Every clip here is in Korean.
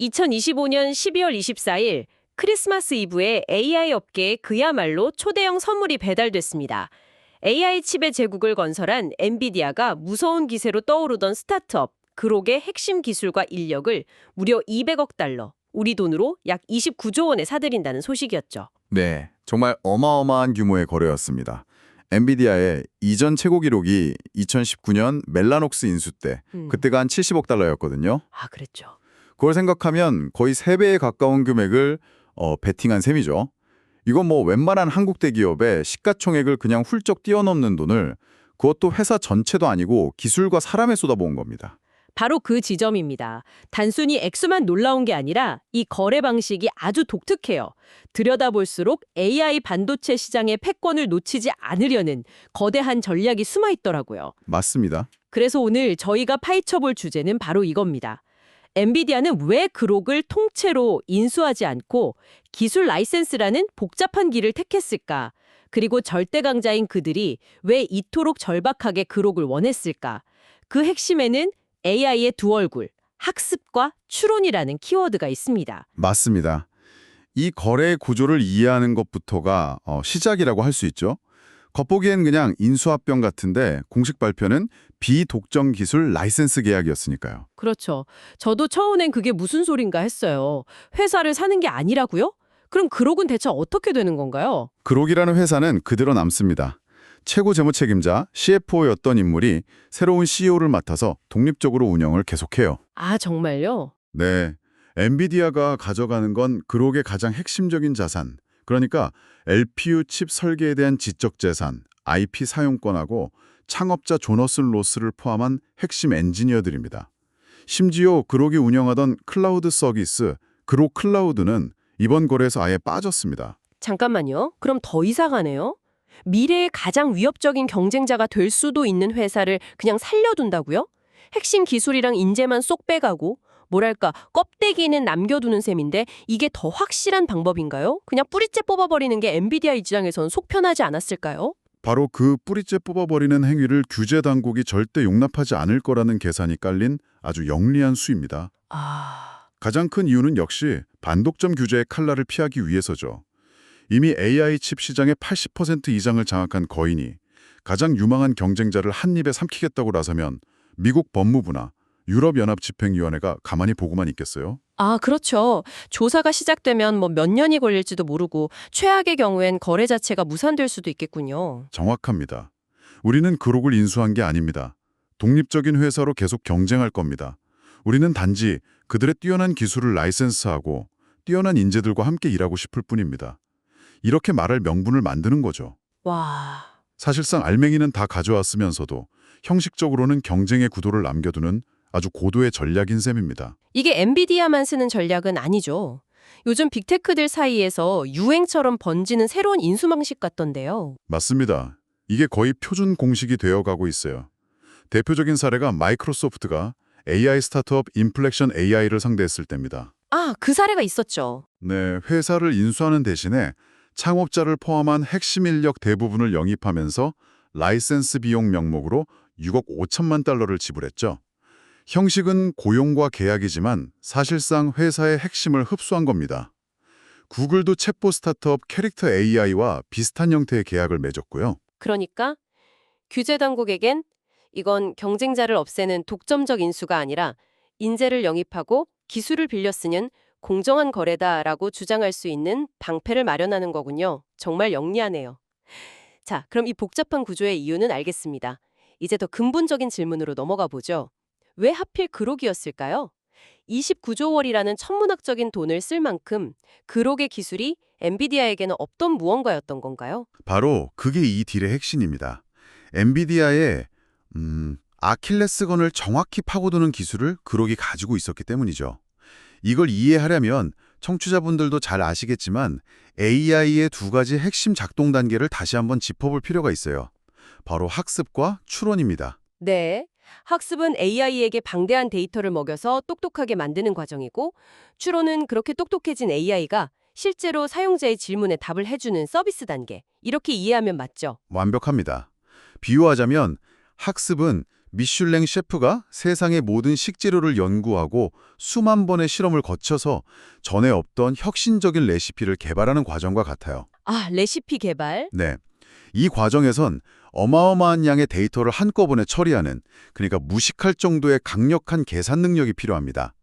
2025년 12월 24일 크리스마스 이브에 AI 업계에 그야말로 초대형 선물이 배달됐습니다. AI 칩의 제국을 건설한 엔비디아가 무서운 기세로 떠오르던 스타트업 그록의 핵심 기술과 인력을 무려 200억 달러, 우리 돈으로 약 29조 원에 사들인다는 소식이었죠. 네, 정말 어마어마한 규모의 거래였습니다. 엔비디아의 이전 최고 기록이 2019년 멜라녹스 인수 때 음. 그때가 한 70억 달러였거든요. 아, 그랬죠. 그걸 생각하면 거의 3배에 가까운 금액을 어, 베팅한 셈이죠. 이건 뭐 웬만한 한국 대기업의 시가총액을 그냥 훌쩍 뛰어넘는 돈을 그것도 회사 전체도 아니고 기술과 사람에 쏟아부은 겁니다. 바로 그 지점입니다. 단순히 액수만 놀라운 게 아니라 이 거래 방식이 아주 독특해요. 들여다볼수록 AI 반도체 시장의 패권을 놓치지 않으려는 거대한 전략이 숨어 있더라고요. 맞습니다. 그래서 오늘 저희가 파헤쳐볼 주제는 바로 이겁니다. 엔비디아는 왜 그록을 통째로 인수하지 않고 기술 라이센스라는 복잡한 길을 택했을까? 그리고 절대 강자인 그들이 왜 이토록 절박하게 그록을 원했을까? 그 핵심에는 AI의 두 얼굴, 학습과 추론이라는 키워드가 있습니다. 맞습니다. 이 거래 구조를 이해하는 것부터가 어, 시작이라고 할 수 있죠. 겉보기엔 그냥 인수합병 같은데 공식 발표는 비독점 기술 라이센스 계약이었으니까요. 그렇죠. 저도 처음엔 그게 무슨 소린가 했어요. 회사를 사는 게 아니라고요? 그럼 그록은 대체 어떻게 되는 건가요? 그록이라는 회사는 그대로 남습니다. 최고 재무 책임자 CFO였던 인물이 새로운 CEO를 맡아서 독립적으로 운영을 계속해요. 아, 정말요? 네. 엔비디아가 가져가는 건 그록의 가장 핵심적인 자산, 그러니까 LPU 칩 설계에 대한 지적 재산, IP 사용권하고 창업자 조너슨 로스를 포함한 핵심 엔지니어들입니다. 심지어 그록이 운영하던 클라우드 서비스, 그록 클라우드는 이번 거래에서 아예 빠졌습니다. 잠깐만요. 그럼 더 이상하네요. 미래의 가장 위협적인 경쟁자가 될 수도 있는 회사를 그냥 살려둔다고요? 핵심 기술이랑 인재만 쏙 빼가고 뭐랄까 껍데기는 남겨두는 셈인데 이게 더 확실한 방법인가요? 그냥 뿌리째 뽑아버리는 게 엔비디아 입장에선 속 편하지 않았을까요? 바로 그 뿌리째 뽑아버리는 행위를 규제 당국이 절대 용납하지 않을 거라는 계산이 깔린 아주 영리한 수입니다. 아... 가장 큰 이유는 역시 반독점 규제의 칼날을 피하기 위해서죠. 이미 AI 칩 시장의 80% 이상을 장악한 거인이 가장 유망한 경쟁자를 한 입에 삼키겠다고 나서면 미국 법무부나 유럽연합집행위원회가 가만히 보고만 있겠어요? 아, 그렇죠. 조사가 시작되면 뭐 몇 년이 걸릴지도 모르고 최악의 경우엔 거래 자체가 무산될 수도 있겠군요. 정확합니다. 우리는 그록을 인수한 게 아닙니다. 독립적인 회사로 계속 경쟁할 겁니다. 우리는 단지 그들의 뛰어난 기술을 라이센스하고 뛰어난 인재들과 함께 일하고 싶을 뿐입니다. 이렇게 말할 명분을 만드는 거죠. 와... 사실상 알맹이는 다 가져왔으면서도 형식적으로는 경쟁의 구도를 남겨두는 아주 고도의 전략인 셈입니다. 이게 엔비디아만 쓰는 전략은 아니죠. 요즘 빅테크들 사이에서 유행처럼 번지는 새로운 인수 방식 같던데요. 맞습니다. 이게 거의 표준 공식이 되어가고 있어요. 대표적인 사례가 마이크로소프트가 AI 스타트업 인플렉션 AI를 상대했을 때입니다. 아, 그 사례가 있었죠. 네, 회사를 인수하는 대신에 창업자를 포함한 핵심 인력 대부분을 영입하면서 라이센스 비용 명목으로 6억 5천만 달러를 지불했죠. 형식은 고용과 계약이지만 사실상 회사의 핵심을 흡수한 겁니다. 구글도 챗봇 스타트업 캐릭터 AI와 비슷한 형태의 계약을 맺었고요. 그러니까 규제 당국에겐 이건 경쟁자를 없애는 독점적 인수가 아니라 인재를 영입하고 기술을 빌려 쓰는 공정한 거래다라고 주장할 수 있는 방패를 마련하는 거군요. 정말 영리하네요. 자, 그럼 이 복잡한 구조의 이유는 알겠습니다. 이제 더 근본적인 질문으로 넘어가 보죠. 왜 하필 그록이었을까요? 29조 월이라는 천문학적인 돈을 쓸 만큼 그록의 기술이 엔비디아에게는 없던 무언가였던 건가요? 바로 그게 이 딜의 핵심입니다. 엔비디아의 음, 아킬레스건을 정확히 파고드는 기술을 그록이 가지고 있었기 때문이죠. 이걸 이해하려면 청취자분들도 잘 아시겠지만 AI의 두 가지 핵심 작동 단계를 다시 한번 짚어볼 필요가 있어요. 바로 학습과 추론입니다. 네. 학습은 AI에게 방대한 데이터를 먹여서 똑똑하게 만드는 과정이고, 추론은 그렇게 똑똑해진 AI가 실제로 사용자의 질문에 답을 해주는 서비스 단계. 이렇게 이해하면 맞죠? 완벽합니다. 비유하자면 학습은 미슐랭 셰프가 세상의 모든 식재료를 연구하고 수만 번의 실험을 거쳐서 전에 없던 혁신적인 레시피를 개발하는 과정과 같아요. 아, 레시피 개발? 네. 이 과정에선 어마어마한 양의 데이터를 한꺼번에 처리하는, 그러니까 무식할 정도의 강력한 계산 능력이 필요합니다.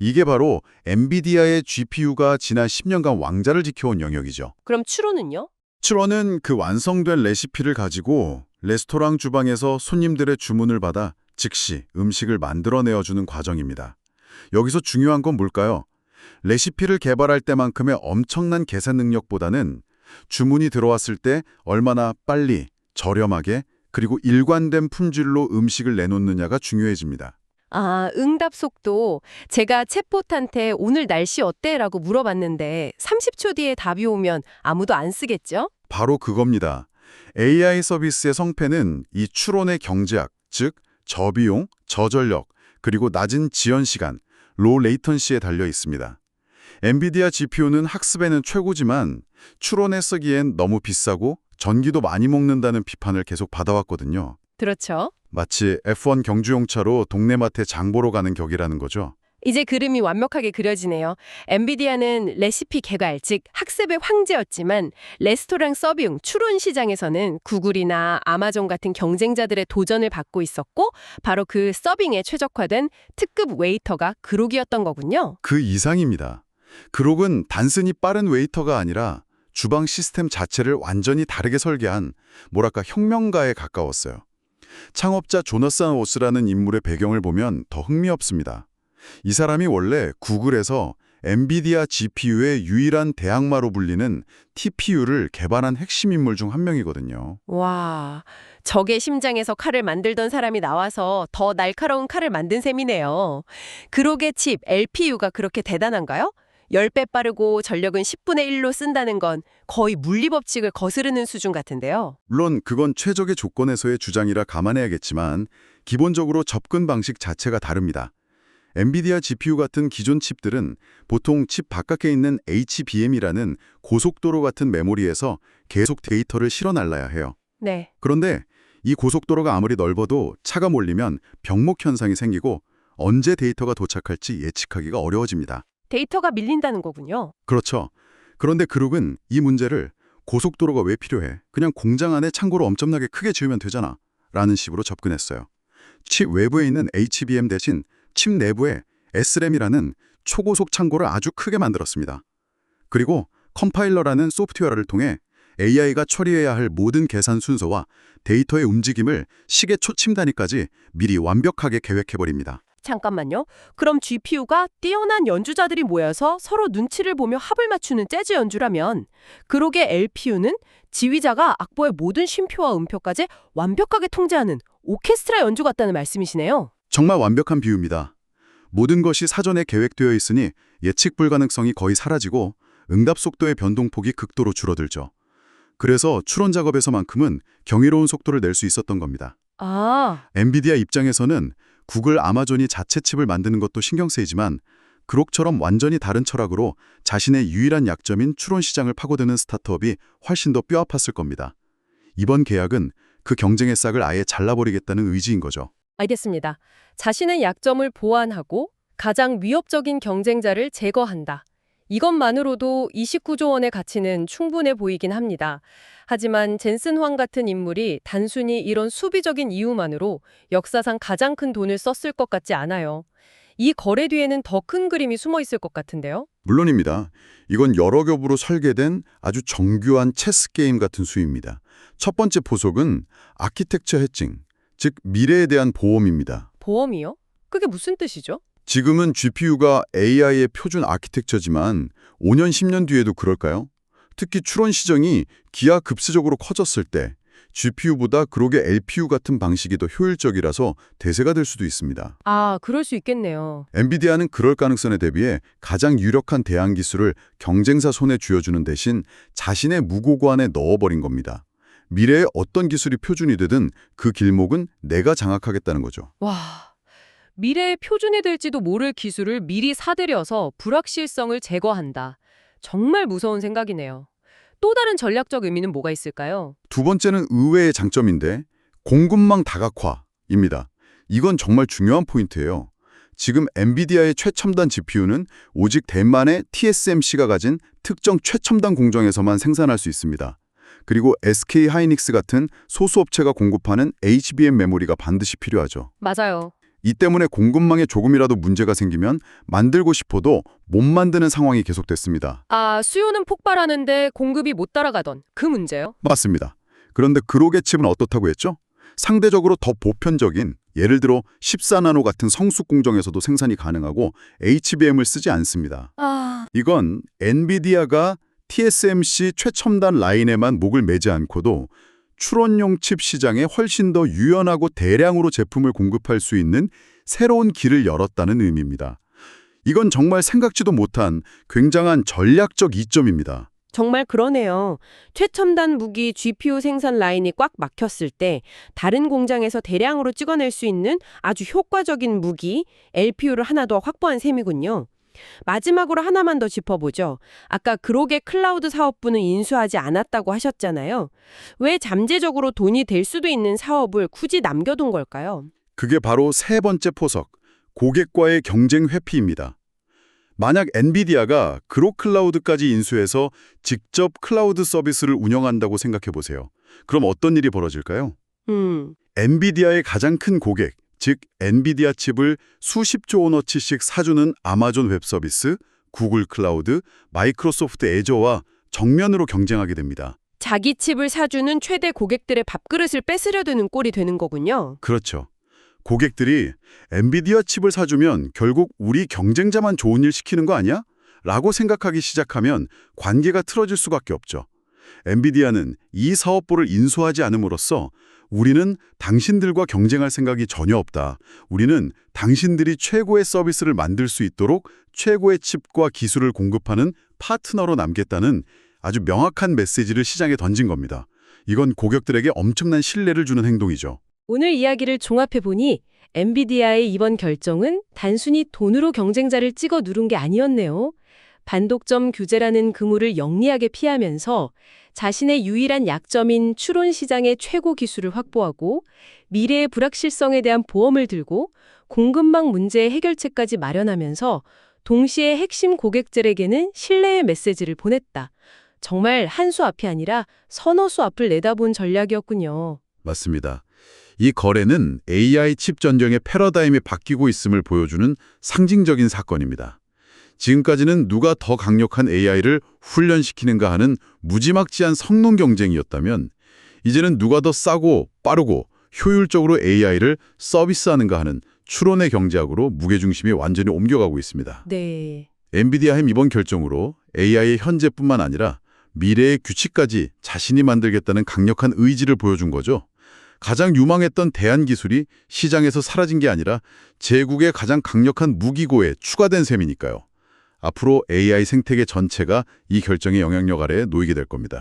이게 바로 엔비디아의 GPU가 지난 10년간 왕자를 지켜온 영역이죠. 그럼 추론은요? 추론은 그 완성된 레시피를 가지고 레스토랑 주방에서 손님들의 주문을 받아 즉시 음식을 만들어내어주는 과정입니다. 여기서 중요한 건 뭘까요? 레시피를 개발할 때만큼의 엄청난 계산 능력보다는 주문이 들어왔을 때 얼마나 빨리, 저렴하게, 그리고 일관된 품질로 음식을 내놓느냐가 중요해집니다. 아, 응답 속도. 제가 챗봇한테 오늘 날씨 어때? 라고 물어봤는데 30초 뒤에 답이 오면 아무도 안 쓰겠죠? 바로 그겁니다. AI 서비스의 성패는 이 추론의 경제학, 즉 저비용, 저전력, 그리고 낮은 지연 시간, 로 레이턴시에 달려 있습니다. 엔비디아 GPU는 학습에는 최고지만 추론에 쓰기엔 너무 비싸고 전기도 많이 먹는다는 비판을 계속 받아왔거든요. 그렇죠. 마치 F1 경주용차로 동네 마트에 장 보러 가는 격이라는 거죠. 이제 그림이 완벽하게 그려지네요. 엔비디아는 레시피 개발, 즉 학습의 황제였지만 레스토랑 서빙, 추론 시장에서는 구글이나 아마존 같은 경쟁자들의 도전을 받고 있었고 바로 그 서빙에 최적화된 특급 웨이터가 그룹이었던 거군요. 그 이상입니다. 그록은 단순히 빠른 웨이터가 아니라 주방 시스템 자체를 완전히 다르게 설계한 뭐랄까 혁명가에 가까웠어요. 창업자 조너산 오스라는 인물의 배경을 보면 더 흥미롭습니다. 이 사람이 원래 구글에서 엔비디아 GPU의 유일한 대항마로 불리는 TPU를 개발한 핵심 인물 중 한 명이거든요. 와, 적의 심장에서 칼을 만들던 사람이 나와서 더 날카로운 칼을 만든 셈이네요. 그록의 칩 LPU가 그렇게 대단한가요? 10배 빠르고 전력은 10분의 1로 쓴다는 건 거의 물리법칙을 거스르는 수준 같은데요. 물론 그건 최적의 조건에서의 주장이라 감안해야겠지만 기본적으로 접근 방식 자체가 다릅니다. 엔비디아 GPU 같은 기존 칩들은 보통 칩 바깥에 있는 HBM이라는 고속도로 같은 메모리에서 계속 데이터를 실어 날라야 해요. 네. 그런데 이 고속도로가 아무리 넓어도 차가 몰리면 병목 현상이 생기고 언제 데이터가 도착할지 예측하기가 어려워집니다. 데이터가 밀린다는 거군요. 그렇죠. 그런데 그룹은 이 문제를 고속도로가 왜 필요해? 그냥 공장 안에 창고를 엄청나게 크게 지으면 되잖아. 라는 식으로 접근했어요. 칩 외부에 있는 HBM 대신 칩 내부에 SRAM이라는 초고속 창고를 아주 크게 만들었습니다. 그리고 컴파일러라는 소프트웨어를 통해 AI가 처리해야 할 모든 계산 순서와 데이터의 움직임을 시계 초침 단위까지 미리 완벽하게 계획해버립니다. 잠깐만요. 그럼 GPU가 뛰어난 연주자들이 모여서 서로 눈치를 보며 합을 맞추는 재즈 연주라면 그록의 LPU는 지휘자가 악보의 모든 쉼표와 음표까지 완벽하게 통제하는 오케스트라 연주 같다는 말씀이시네요. 정말 완벽한 비유입니다. 모든 것이 사전에 계획되어 있으니 예측 불가능성이 거의 사라지고 응답 속도의 변동폭이 극도로 줄어들죠. 그래서 추론 작업에서만큼은 경이로운 속도를 낼 수 있었던 겁니다. 아, 엔비디아 입장에서는 구글, 아마존이 자체 칩을 만드는 것도 신경 쓰이지만 그록처럼 완전히 다른 철학으로 자신의 유일한 약점인 추론 시장을 파고드는 스타트업이 훨씬 더 뼈아팠을 겁니다. 이번 계약은 그 경쟁의 싹을 아예 잘라버리겠다는 의지인 거죠. 알겠습니다. 자신의 약점을 보완하고 가장 위협적인 경쟁자를 제거한다. 이것만으로도 29조 원의 가치는 충분해 보이긴 합니다. 하지만 젠슨 황 같은 인물이 단순히 이런 수비적인 이유만으로 역사상 가장 큰 돈을 썼을 것 같지 않아요. 이 거래 뒤에는 더 큰 그림이 숨어 있을 것 같은데요. 물론입니다. 이건 여러 겹으로 설계된 아주 정교한 체스 게임 같은 수입니다. 첫 번째 포석은 아키텍처 해칭, 즉 미래에 대한 보험입니다. 보험이요? 그게 무슨 뜻이죠? 지금은 GPU가 AI의 표준 아키텍처지만 5년, 10년 뒤에도 그럴까요? 특히 추론 시정이 기하급수적으로 커졌을 때 GPU보다 그록의 LPU 같은 방식이 더 효율적이라서 대세가 될 수도 있습니다. 아, 그럴 수 있겠네요. 엔비디아는 그럴 가능성에 대비해 가장 유력한 대안 기술을 경쟁사 손에 쥐어주는 대신 자신의 무고관에 넣어버린 겁니다. 미래에 어떤 기술이 표준이 되든 그 길목은 내가 장악하겠다는 거죠. 와, 미래의 표준이 될지도 모를 기술을 미리 사들여서 불확실성을 제거한다. 정말 무서운 생각이네요. 또 다른 전략적 의미는 뭐가 있을까요? 두 번째는 의외의 장점인데 공급망 다각화입니다. 이건 정말 중요한 포인트예요. 지금 엔비디아의 최첨단 GPU는 오직 대만의 TSMC가 가진 특정 최첨단 공정에서만 생산할 수 있습니다. 그리고 SK 하이닉스 같은 소수업체가 공급하는 HBM 메모리가 반드시 필요하죠. 맞아요. 이 때문에 공급망에 조금이라도 문제가 생기면 만들고 싶어도 못 만드는 상황이 계속됐습니다. 아, 수요는 폭발하는데 공급이 못 따라가던 그 문제요? 맞습니다. 그런데 그로게 칩은 어떻다고 했죠? 상대적으로 더 보편적인 예를 들어 14나노 같은 성숙 공정에서도 생산이 가능하고 HBM을 쓰지 않습니다. 아, 이건 엔비디아가 TSMC 최첨단 라인에만 목을 매지 않고도 추론용 칩 시장에 훨씬 더 유연하고 대량으로 제품을 공급할 수 있는 새로운 길을 열었다는 의미입니다. 이건 정말 생각지도 못한 굉장한 전략적 이점입니다. 정말 그러네요. 최첨단 무기 GPU 생산 라인이 꽉 막혔을 때 다른 공장에서 대량으로 찍어낼 수 있는 아주 효과적인 무기 LPU를 하나 더 확보한 셈이군요. 마지막으로 하나만 더 짚어보죠. 아까 그로게 클라우드 사업부는 인수하지 않았다고 하셨잖아요. 왜 잠재적으로 돈이 될 수도 있는 사업을 굳이 남겨둔 걸까요? 그게 바로 세 번째 포석, 고객과의 경쟁 회피입니다. 만약 엔비디아가 그로클라우드까지 인수해서 직접 클라우드 서비스를 운영한다고 생각해 보세요. 그럼 어떤 일이 벌어질까요? 음, 엔비디아의 가장 큰 고객, 즉 엔비디아 칩을 수십조 원어치씩 사주는 아마존 웹 서비스, 구글 클라우드, 마이크로소프트 애저와 정면으로 경쟁하게 됩니다. 자기 칩을 사주는 최대 고객들의 밥그릇을 뺏으려 드는 꼴이 되는 거군요. 그렇죠. 고객들이 엔비디아 칩을 사주면 결국 우리 경쟁자만 좋은 일 시키는 거 아니야? 라고 생각하기 시작하면 관계가 틀어질 수밖에 없죠. 엔비디아는 이 사업부를 인수하지 않음으로써 우리는 당신들과 경쟁할 생각이 전혀 없다. 우리는 당신들이 최고의 서비스를 만들 수 있도록 최고의 칩과 기술을 공급하는 파트너로 남겠다는 아주 명확한 메시지를 시장에 던진 겁니다. 이건 고객들에게 엄청난 신뢰를 주는 행동이죠. 오늘 이야기를 종합해보니 엔비디아의 이번 결정은 단순히 돈으로 경쟁자를 찍어 누른 게 아니었네요. 반독점 규제라는 그물을 영리하게 피하면서 자신의 유일한 약점인 추론 시장의 최고 기술을 확보하고 미래의 불확실성에 대한 보험을 들고 공급망 문제의 해결책까지 마련하면서 동시에 핵심 고객들에게는 신뢰의 메시지를 보냈다. 정말 한 수 앞이 아니라 서너 수 앞을 내다본 전략이었군요. 맞습니다. 이 거래는 AI 칩 전쟁의 패러다임이 바뀌고 있음을 보여주는 상징적인 사건입니다. 지금까지는 누가 더 강력한 AI를 훈련시키는가 하는 무지막지한 성능 경쟁이었다면 이제는 누가 더 싸고 빠르고 효율적으로 AI를 서비스하는가 하는 추론의 경제학으로 무게중심이 완전히 옮겨가고 있습니다. 네. 엔비디아 햄 이번 결정으로 AI의 현재뿐만 아니라 미래의 규칙까지 자신이 만들겠다는 강력한 의지를 보여준 거죠. 가장 유망했던 대안 기술이 시장에서 사라진 게 아니라 제국의 가장 강력한 무기고에 추가된 셈이니까요. 앞으로 AI 생태계 전체가 이 결정의 영향력 아래에 놓이게 될 겁니다.